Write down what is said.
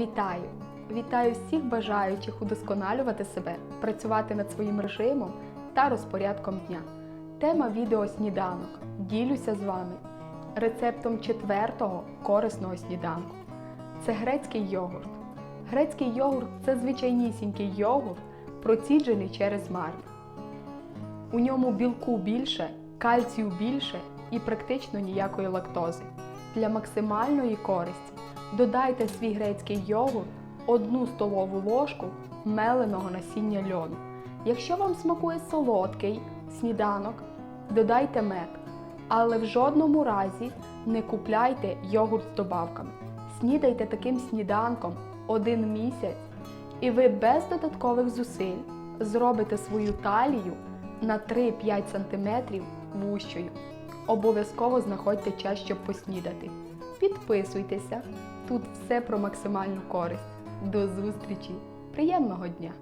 Вітаю! Вітаю всіх бажаючих удосконалювати себе, працювати над своїм режимом та розпорядком дня. Тема відео сніданок. Ділюся з вами рецептом четвертого корисного сніданку. Це грецький йогурт. Грецький йогурт це звичайнісінький йогурт, проціджений через марлю. У ньому білку більше, кальцію більше і практично ніякої лактози. Для максимальної користі додайте свій грецький йогурт одну столову ложку меленого насіння льону. Якщо вам смакує солодкий сніданок, додайте мед. Але в жодному разі не купляйте йогурт з добавками. Снідайте таким сніданком один місяць, і ви без додаткових зусиль зробите свою талію на 3-5 см вущою. Обов'язково знаходьте час, щоб поснідати. Підписуйтеся, тут все про максимальну користь. До зустрічі! Приємного дня!